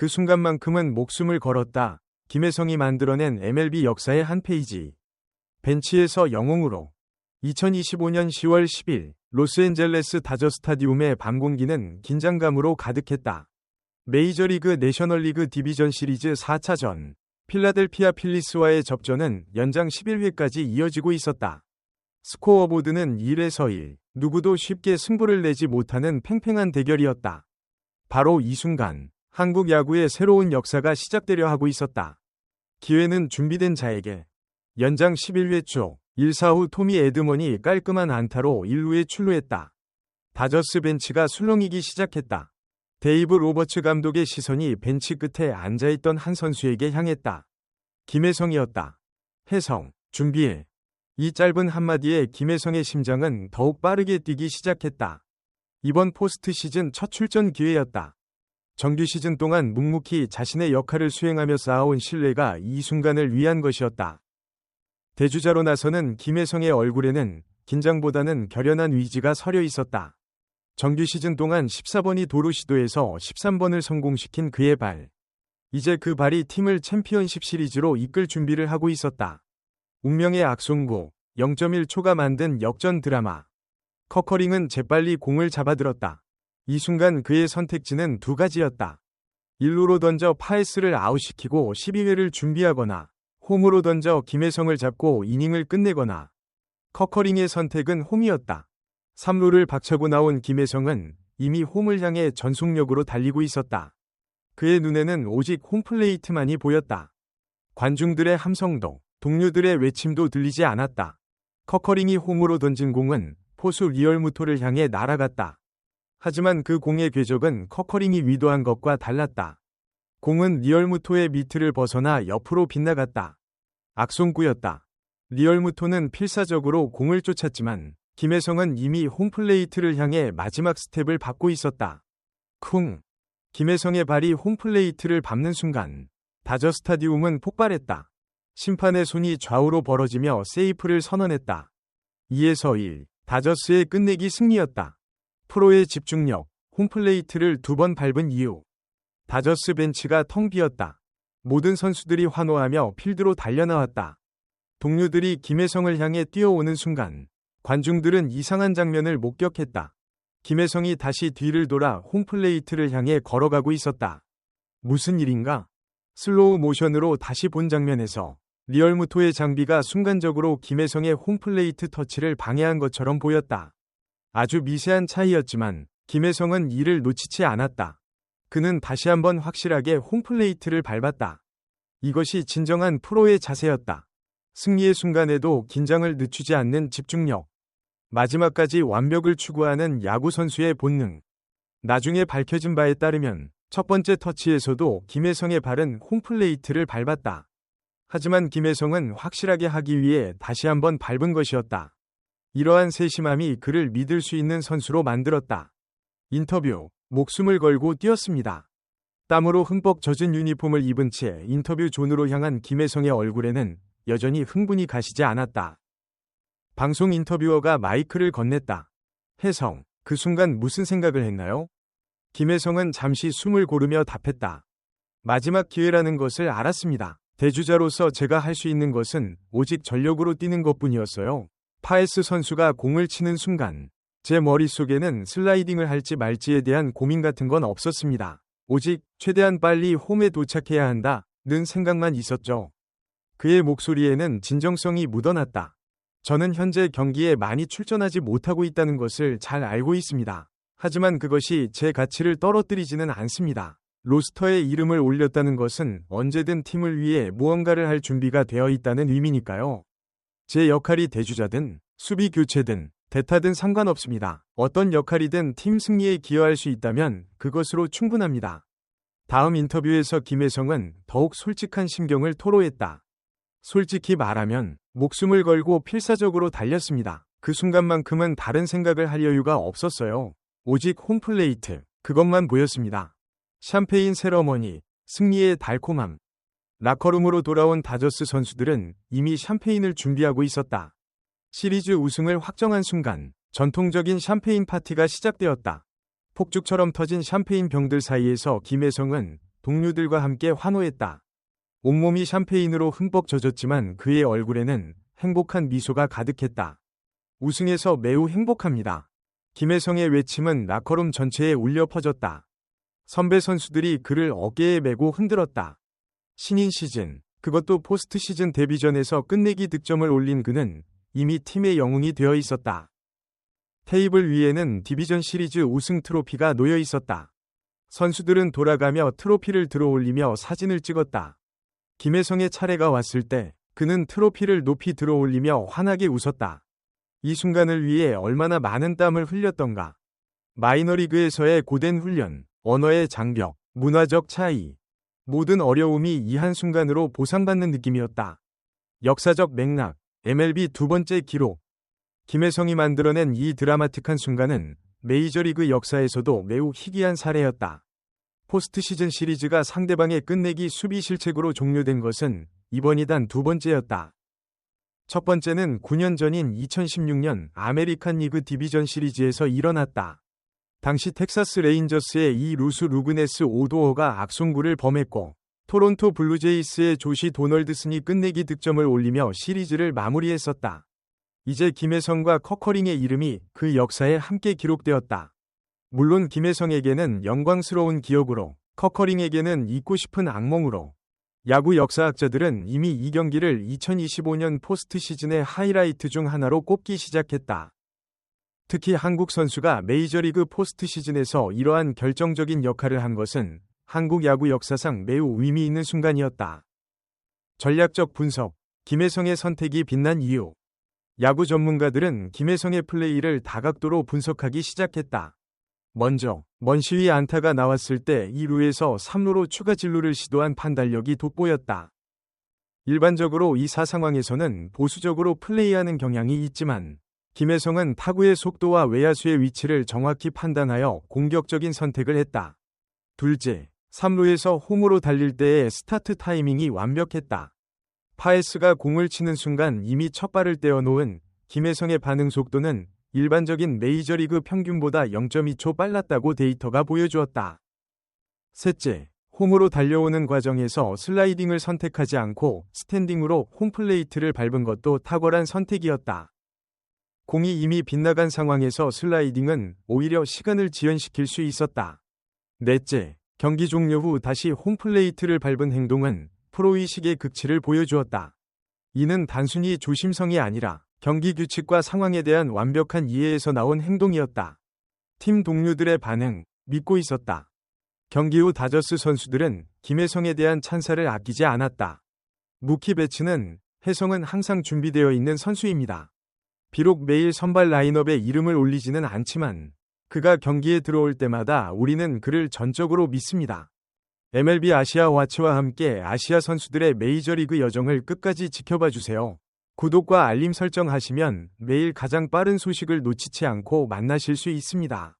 그 순간만큼은 목숨을 걸었다. 김혜성이 만들어낸 MLB 역사의 한 페이지. 벤치에서 영웅으로 2025년 10월 10일 로스앤젤레스 다저 스타디움의 밤 공기는 긴장감으로 가득했다. 메이저리그 내셔널리그 디비전 시리즈 4차전 필라델피아 필리스와의 접전은 연장 11회까지 이어지고 있었다. 스코어보드는 1에서 1, 누구도 쉽게 승부를 내지 못하는 팽팽한 대결이었다. 바로 이 순간 한국 야구의 새로운 역사가 시작되려 하고 있었다. 기회는 준비된 자에게 연장 11회 초 1사 후 토미 에드먼이 깔끔한 안타로 1루에 출루했다. 다저스 벤치가 술렁이기 시작했다. 데이브 로버츠 감독의 시선이 벤치 끝에 앉아있던 한 선수에게 향했다. 김혜성이었다. 혜성, 준비해. 이 짧은 한마디에 김혜성의 심장은 더욱 빠르게 뛰기 시작했다. 이번 포스트 시즌 첫 출전 기회였다. 정규 시즌 동안 묵묵히 자신의 역할을 수행하며 쌓아온 신뢰가 이 순간을 위한 것이었다. 대주자로 나서는 김혜성의 얼굴에는 긴장보다는 결연한 위지가 서려 있었다. 정규 시즌 동안 14번이 도루 시도에서 13번을 성공시킨 그의 발. 이제 그 발이 팀을 챔피언십 시리즈로 이끌 준비를 하고 있었다. 운명의 악송고 0.1초가 만든 역전 드라마. 커커링은 재빨리 공을 잡아들었다. 이 순간 그의 선택지는 두 가지였다. 1루로 던져 파에스를 아웃시키고 12회를 준비하거나 홈으로 던져 김혜성을 잡고 이닝을 끝내거나 커커링의 선택은 홈이었다. 3루를 박차고 나온 김혜성은 이미 홈을 향해 전속력으로 달리고 있었다. 그의 눈에는 오직 홈플레이트만이 보였다. 관중들의 함성도, 동료들의 외침도 들리지 않았다. 커커링이 홈으로 던진 공은 포수 리얼무토를 향해 날아갔다. 하지만 그 공의 궤적은 커커링이 위도한 것과 달랐다. 공은 리얼무토의 밑을 벗어나 옆으로 빗나갔다. 악송구였다. 리얼무토는 필사적으로 공을 쫓았지만 김혜성은 이미 홈플레이트를 향해 마지막 스텝을 밟고 있었다. 쿵. 김혜성의 발이 홈플레이트를 밟는 순간 다저 스타디움은 폭발했다. 심판의 손이 좌우로 벌어지며 세이프를 선언했다. 2에서 1. 다저스의 끝내기 승리였다. 프로의 집중력, 홈플레이트를 두 번 밟은 이유. 다저스 벤치가 텅 비었다. 모든 선수들이 환호하며 필드로 달려나왔다. 동료들이 김혜성을 향해 뛰어오는 순간 관중들은 이상한 장면을 목격했다. 김혜성이 다시 뒤를 돌아 홈플레이트를 향해 걸어가고 있었다. 무슨 일인가? 슬로우 모션으로 다시 본 장면에서 리얼무토의 장비가 순간적으로 김혜성의 홈플레이트 터치를 방해한 것처럼 보였다. 아주 미세한 차이였지만 김혜성은 이를 놓치지 않았다. 그는 다시 한번 확실하게 홈플레이트를 밟았다. 이것이 진정한 프로의 자세였다. 승리의 순간에도 긴장을 늦추지 않는 집중력. 마지막까지 완벽을 추구하는 야구 선수의 본능. 나중에 밝혀진 바에 따르면 첫 번째 터치에서도 김혜성의 발은 홈플레이트를 밟았다. 하지만 김혜성은 확실하게 하기 위해 다시 한번 밟은 것이었다. 이러한 세심함이 그를 믿을 수 있는 선수로 만들었다. 인터뷰, 목숨을 걸고 뛰었습니다. 땀으로 흠뻑 젖은 유니폼을 입은 채 인터뷰 존으로 향한 김혜성의 얼굴에는 여전히 흥분이 가시지 않았다. 방송 인터뷰어가 마이크를 건넸다. 혜성, 그 순간 무슨 생각을 했나요? 김혜성은 잠시 숨을 고르며 답했다. 마지막 기회라는 것을 알았습니다. 대주자로서 제가 할 수 있는 것은 오직 전력으로 뛰는 것 뿐이었어요. 파에스 선수가 공을 치는 순간 제 머릿속에는 슬라이딩을 할지 말지에 대한 고민 같은 건 없었습니다. 오직 최대한 빨리 홈에 도착해야 한다 는 생각만 있었죠. 그의 목소리에는 진정성이 묻어났다. 저는 현재 경기에 많이 출전하지 못하고 있다는 것을 잘 알고 있습니다. 하지만 그것이 제 가치를 떨어뜨리지는 않습니다. 로스터에 이름을 올렸다는 것은 언제든 팀을 위해 무언가를 할 준비가 되어 있다는 의미니까요. 제 역할이 대주자든 수비 교체든 대타든 상관없습니다. 어떤 역할이든 팀 승리에 기여할 수 있다면 그것으로 충분합니다. 다음 인터뷰에서 김혜성은 더욱 솔직한 심경을 토로했다. 솔직히 말하면 목숨을 걸고 필사적으로 달렸습니다. 그 순간만큼은 다른 생각을 할 여유가 없었어요. 오직 홈플레이트, 그것만 보였습니다. 샴페인 세러머니, 승리의 달콤함. 라커룸으로 돌아온 다저스 선수들은 이미 샴페인을 준비하고 있었다. 시리즈 우승을 확정한 순간 전통적인 샴페인 파티가 시작되었다. 폭죽처럼 터진 샴페인 병들 사이에서 김혜성은 동료들과 함께 환호했다. 온몸이 샴페인으로 흠뻑 젖었지만 그의 얼굴에는 행복한 미소가 가득했다. 우승해서 매우 행복합니다. 김혜성의 외침은 라커룸 전체에 울려 퍼졌다. 선배 선수들이 그를 어깨에 메고 흔들었다. 신인 시즌, 그것도 포스트 시즌 데뷔전에서 끝내기 득점을 올린 그는 이미 팀의 영웅이 되어 있었다. 테이블 위에는 디비전 시리즈 우승 트로피가 놓여 있었다. 선수들은 돌아가며 트로피를 들어 올리며 사진을 찍었다. 김혜성의 차례가 왔을 때 그는 트로피를 높이 들어 올리며 환하게 웃었다. 이 순간을 위해 얼마나 많은 땀을 흘렸던가. 마이너리그에서의 고된 훈련, 언어의 장벽, 문화적 차이, 모든 어려움이 이 한순간으로 보상받는 느낌이었다. 역사적 맥락, MLB 두 번째 기록. 김혜성이 만들어낸 이 드라마틱한 순간은 메이저리그 역사에서도 매우 희귀한 사례였다. 포스트 시즌 시리즈가 상대방의 끝내기 수비 실책으로 종료된 것은 이번이 단 두 번째였다. 첫 번째는 9년 전인 2016년 아메리칸 리그 디비전 시리즈에서 일어났다. 당시 텍사스 레인저스의 이 루스 루그네스 오도어가 악송구를 범했고 토론토 블루제이스의 조시 도널드슨이 끝내기 득점을 올리며 시리즈를 마무리했었다. 이제 김혜성과 커커링의 이름이 그 역사에 함께 기록되었다. 물론 김혜성에게는 영광스러운 기억으로 커커링에게는 잊고 싶은 악몽으로 야구 역사학자들은 이미 이 경기를 2025년 포스트 시즌의 하이라이트 중 하나로 꼽기 시작했다. 특히 한국 선수가 메이저리그 포스트 시즌에서 이러한 결정적인 역할을 한 것은 한국 야구 역사상 매우 의미 있는 순간이었다. 전략적 분석, 김혜성의 선택이 빛난 이유. 야구 전문가들은 김혜성의 플레이를 다각도로 분석하기 시작했다. 먼저, 먼 시위 안타가 나왔을 때 2루에서 3루로 추가 진루를 시도한 판단력이 돋보였다. 일반적으로 이 사 상황에서는 보수적으로 플레이하는 경향이 있지만 김혜성은 타구의 속도와 외야수의 위치를 정확히 판단하여 공격적인 선택을 했다. 둘째, 3루에서 홈으로 달릴 때의 스타트 타이밍이 완벽했다. 파에스가 공을 치는 순간 이미 첫 발을 떼어놓은 김혜성의 반응 속도는 일반적인 메이저리그 평균보다 0.2초 빨랐다고 데이터가 보여주었다. 셋째, 홈으로 달려오는 과정에서 슬라이딩을 선택하지 않고 스탠딩으로 홈플레이트를 밟은 것도 탁월한 선택이었다. 공이 이미 빗나간 상황에서 슬라이딩은 오히려 시간을 지연시킬 수 있었다. 넷째, 경기 종료 후 다시 홈플레이트를 밟은 행동은 프로의식의 극치를 보여주었다. 이는 단순히 조심성이 아니라 경기 규칙과 상황에 대한 완벽한 이해에서 나온 행동이었다. 팀 동료들의 반응, 믿고 있었다. 경기 후 다저스 선수들은 김혜성에 대한 찬사를 아끼지 않았다. 무키 배츠는 혜성은 항상 준비되어 있는 선수입니다. 비록 매일 선발 라인업에 이름을 올리지는 않지만 그가 경기에 들어올 때마다 우리는 그를 전적으로 믿습니다. MLB 아시아 와치와 함께 아시아 선수들의 메이저리그 여정을 끝까지 지켜봐 주세요. 구독과 알림 설정하시면 매일 가장 빠른 소식을 놓치지 않고 만나실 수 있습니다.